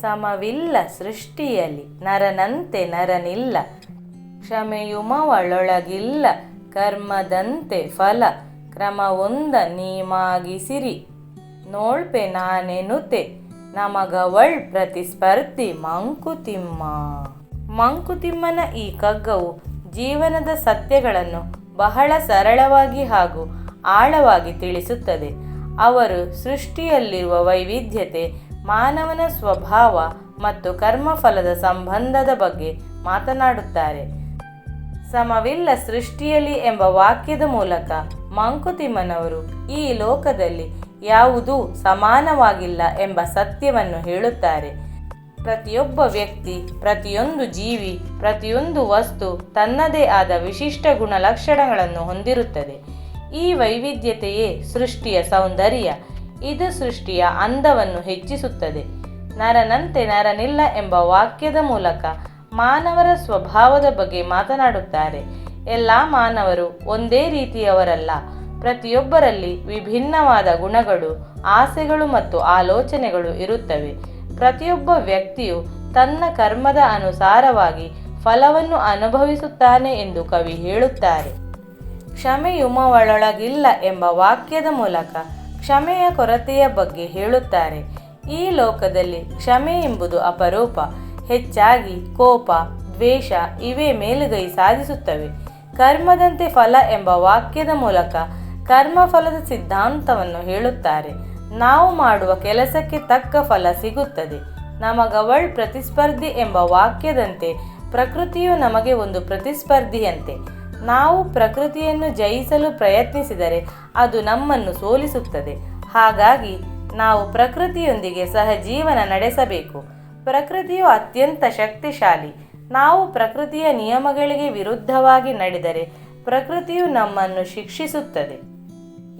ಸಮವಿಲ್ಲ ಸೃಷ್ಟಿಯಲ್ಲಿ, ನರನಂತೆ ನರನಿಲ್ಲ. ಕ್ಷಮೆಯುಮವಳೊಳಗಿಲ್ಲ, ಕರ್ಮದಂತೆ ಫಲ. ಕ್ರಮವೊಂದ ನೀಮಾಗಿಸಿರಿ. ನೋಳ್ಪೆ ನಾನೆನುತೆ, ನಮಗವಳ್ ಪ್ರತಿಸ್ಪರ್ಧಿ ಮಂಕುತಿಮ್ಮ. ಮಂಕುತಿಮ್ಮನ ಈ ಕಗ್ಗವು ಜೀವನದ ಸತ್ಯಗಳನ್ನು ಬಹಳ ಸರಳವಾಗಿ ಹಾಗೂ ಆಳವಾಗಿ ತಿಳಿಸುತ್ತದೆ. ಅವರು ಸೃಷ್ಟಿಯಲ್ಲಿರುವ ವೈವಿಧ್ಯತೆ ಮಾನವನ ಸ್ವಭಾವ ಮತ್ತು ಕರ್ಮಫಲದ ಸಂಬಂಧದ ಬಗ್ಗೆ ಮಾತನಾಡುತ್ತಾರೆ. ಸಮವಿಲ್ಲ ಸೃಷ್ಟಿಯಲ್ಲಿ ಎಂಬ ವಾಕ್ಯದ ಮೂಲಕ ಮಂಕುತಿಮ್ಮನವರು ಈ ಲೋಕದಲ್ಲಿ ಯಾವುದೂ ಸಮಾನವಾಗಿಲ್ಲ ಎಂಬ ಸತ್ಯವನ್ನು ಹೇಳುತ್ತಾರೆ. ಪ್ರತಿಯೊಬ್ಬ ವ್ಯಕ್ತಿ, ಪ್ರತಿಯೊಂದು ಜೀವಿ, ಪ್ರತಿಯೊಂದು ವಸ್ತು ತನ್ನದೇ ಆದ ವಿಶಿಷ್ಟ ಗುಣಲಕ್ಷಣಗಳನ್ನು ಹೊಂದಿರುತ್ತದೆ. ಈ ವೈವಿಧ್ಯತೆಯೇ ಸೃಷ್ಟಿಯ ಸೌಂದರ್ಯ. ಇದು ಸೃಷ್ಟಿಯ ಅಂದವನ್ನು ಹೆಚ್ಚಿಸುತ್ತದೆ. ನರನಂತೆ ನರನಿಲ್ಲ ಎಂಬ ವಾಕ್ಯದ ಮೂಲಕ ಮಾನವರ ಸ್ವಭಾವದ ಬಗ್ಗೆ ಮಾತನಾಡುತ್ತಾರೆ. ಎಲ್ಲ ಮಾನವರು ಒಂದೇ ರೀತಿಯವರಲ್ಲ. ಪ್ರತಿಯೊಬ್ಬರಲ್ಲಿ ವಿಭಿನ್ನವಾದ ಗುಣಗಳು, ಆಸೆಗಳು ಮತ್ತು ಆಲೋಚನೆಗಳು ಇರುತ್ತವೆ. ಪ್ರತಿಯೊಬ್ಬ ವ್ಯಕ್ತಿಯು ತನ್ನ ಕರ್ಮದ ಅನುಸಾರವಾಗಿ ಫಲವನ್ನು ಅನುಭವಿಸುತ್ತಾನೆ ಎಂದು ಕವಿ ಹೇಳುತ್ತಾರೆ. ಕ್ಷಮೆಯುಮವಳೊಳಗಿಲ್ಲ ಎಂಬ ವಾಕ್ಯದ ಮೂಲಕ ಕ್ಷಮೆಯ ಕೊರತೆಯ ಬಗ್ಗೆ ಹೇಳುತ್ತಾರೆ. ಈ ಲೋಕದಲ್ಲಿ ಕ್ಷಮೆ ಎಂಬುದು ಅಪರೂಪ, ಹೆಚ್ಚಾಗಿ ಕೋಪ, ದ್ವೇಷ ಇವೇ ಮೇಲುಗೈ ಸಾಧಿಸುತ್ತವೆ. ಕರ್ಮದಂತೆ ಫಲ ಎಂಬ ವಾಕ್ಯದ ಮೂಲಕ ಕರ್ಮಫಲದ ಸಿದ್ಧಾಂತವನ್ನು ಹೇಳುತ್ತಾರೆ. ನಾವು ಮಾಡುವ ಕೆಲಸಕ್ಕೆ ತಕ್ಕ ಫಲ ಸಿಗುತ್ತದೆ. ನಮಗವಳ್ ಪ್ರತಿಸ್ಪರ್ಧಿ ಎಂಬ ವಾಕ್ಯದಂತೆ ಪ್ರಕೃತಿಯು ನಮಗೆ ಒಂದು ಪ್ರತಿಸ್ಪರ್ಧಿಯಂತೆ. ನಾವು ಪ್ರಕೃತಿಯನ್ನು ಜಯಿಸಲು ಪ್ರಯತ್ನಿಸಿದರೆ ಅದು ನಮ್ಮನ್ನು ಸೋಲಿಸುತ್ತದೆ. ಹಾಗಾಗಿ ನಾವು ಪ್ರಕೃತಿಯೊಂದಿಗೆ ಸಹಜೀವನ ನಡೆಸಬೇಕು. ಪ್ರಕೃತಿಯು ಅತ್ಯಂತ ಶಕ್ತಿಶಾಲಿ. ನಾವು ಪ್ರಕೃತಿಯ ನಿಯಮಗಳಿಗೆ ವಿರುದ್ಧವಾಗಿ ನಡೆದರೆ ಪ್ರಕೃತಿಯು ನಮ್ಮನ್ನು ಶಿಕ್ಷಿಸುತ್ತದೆ.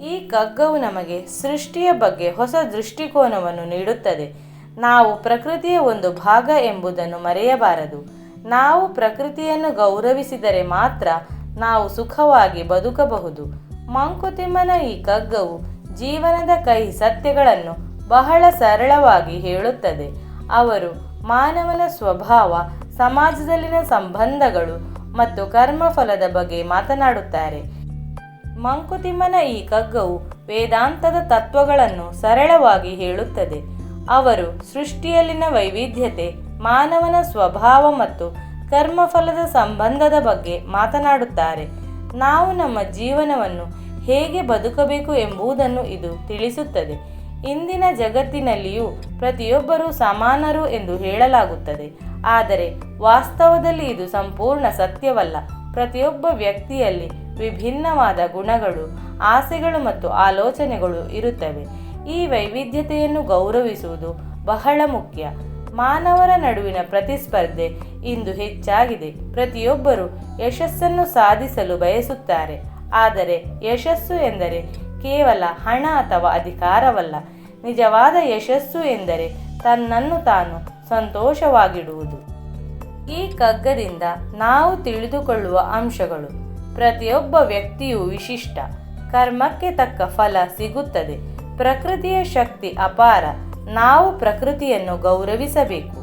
ಈ ಕಗ್ಗವು ನಮಗೆ ಸೃಷ್ಟಿಯ ಬಗ್ಗೆ ಹೊಸ ದೃಷ್ಟಿಕೋನವನ್ನು ನೀಡುತ್ತದೆ. ನಾವು ಪ್ರಕೃತಿಯ ಒಂದು ಭಾಗ ಎಂಬುದನ್ನು ಮರೆಯಬಾರದು. ನಾವು ಪ್ರಕೃತಿಯನ್ನು ಗೌರವಿಸಿದರೆ ಮಾತ್ರ ನಾವು ಸುಖವಾಗಿ ಬದುಕಬಹುದು. ಮಂಕುತಿಮ್ಮನ ಈ ಕಗ್ಗವು ಜೀವನದ ಕಹಿ ಸತ್ಯಗಳನ್ನು ಬಹಳ ಸರಳವಾಗಿ ಹೇಳುತ್ತದೆ. ಅವರು ಮಾನವನ ಸ್ವಭಾವ, ಸಮಾಜದಲ್ಲಿನ ಸಂಬಂಧಗಳು ಮತ್ತು ಕರ್ಮಫಲದ ಬಗ್ಗೆ ಮಾತನಾಡುತ್ತಾರೆ. ಮಂಕುತಿಮ್ಮನ ಈ ಕಗ್ಗವು ವೇದಾಂತದ ತತ್ವಗಳನ್ನು ಸರಳವಾಗಿ ಹೇಳುತ್ತದೆ. ಅವರು ಸೃಷ್ಟಿಯಲ್ಲಿನ ವೈವಿಧ್ಯತೆ, ಮಾನವನ ಸ್ವಭಾವ ಮತ್ತು ಕರ್ಮಫಲದ ಸಂಬಂಧದ ಬಗ್ಗೆ ಮಾತನಾಡುತ್ತಾರೆ. ನಾವು ನಮ್ಮ ಜೀವನವನ್ನು ಹೇಗೆ ಬದುಕಬೇಕು ಎಂಬುದನ್ನು ಇದು ತಿಳಿಸುತ್ತದೆ. ಇಂದಿನ ಜಗತ್ತಿನಲ್ಲಿಯೂ ಪ್ರತಿಯೊಬ್ಬರೂ ಸಮಾನರು ಎಂದು ಹೇಳಲಾಗುತ್ತದೆ. ಆದರೆ ವಾಸ್ತವದಲ್ಲಿ ಇದು ಸಂಪೂರ್ಣ ಸತ್ಯವಲ್ಲ. ಪ್ರತಿಯೊಬ್ಬ ವ್ಯಕ್ತಿಯಲ್ಲಿ ವಿಭಿನ್ನವಾದ ಗುಣಗಳು, ಆಸೆಗಳು ಮತ್ತು ಆಲೋಚನೆಗಳು ಇರುತ್ತವೆ. ಈ ವೈವಿಧ್ಯತೆಯನ್ನು ಗೌರವಿಸುವುದು ಬಹಳ ಮುಖ್ಯ. ಮಾನವರ ನಡುವಿನ ಪ್ರತಿಸ್ಪರ್ಧೆ ಇಂದು ಹೆಚ್ಚಾಗಿದೆ. ಪ್ರತಿಯೊಬ್ಬರು ಯಶಸ್ಸನ್ನು ಸಾಧಿಸಲು ಬಯಸುತ್ತಾರೆ. ಆದರೆ ಯಶಸ್ಸು ಎಂದರೆ ಕೇವಲ ಹಣ ಅಥವಾ ಅಧಿಕಾರವಲ್ಲ. ನಿಜವಾದ ಯಶಸ್ಸು ಎಂದರೆ ತನ್ನನ್ನು ತಾನು ಸಂತೋಷವಾಗಿಡುವುದು. ಈ ಕಗ್ಗದಿಂದ ನಾವು ತಿಳಿದುಕೊಳ್ಳುವ ಅಂಶಗಳು. ಪ್ರತಿಯೊಬ್ಬ ವ್ಯಕ್ತಿಯು ವಿಶಿಷ್ಟ. ಕರ್ಮಕ್ಕೆ ತಕ್ಕ ಫಲ ಸಿಗುತ್ತದೆ. ಪ್ರಕೃತಿಯ ಶಕ್ತಿ ಅಪಾರ. ನಾವು ಪ್ರಕೃತಿಯನ್ನು ಗೌರವಿಸಬೇಕು.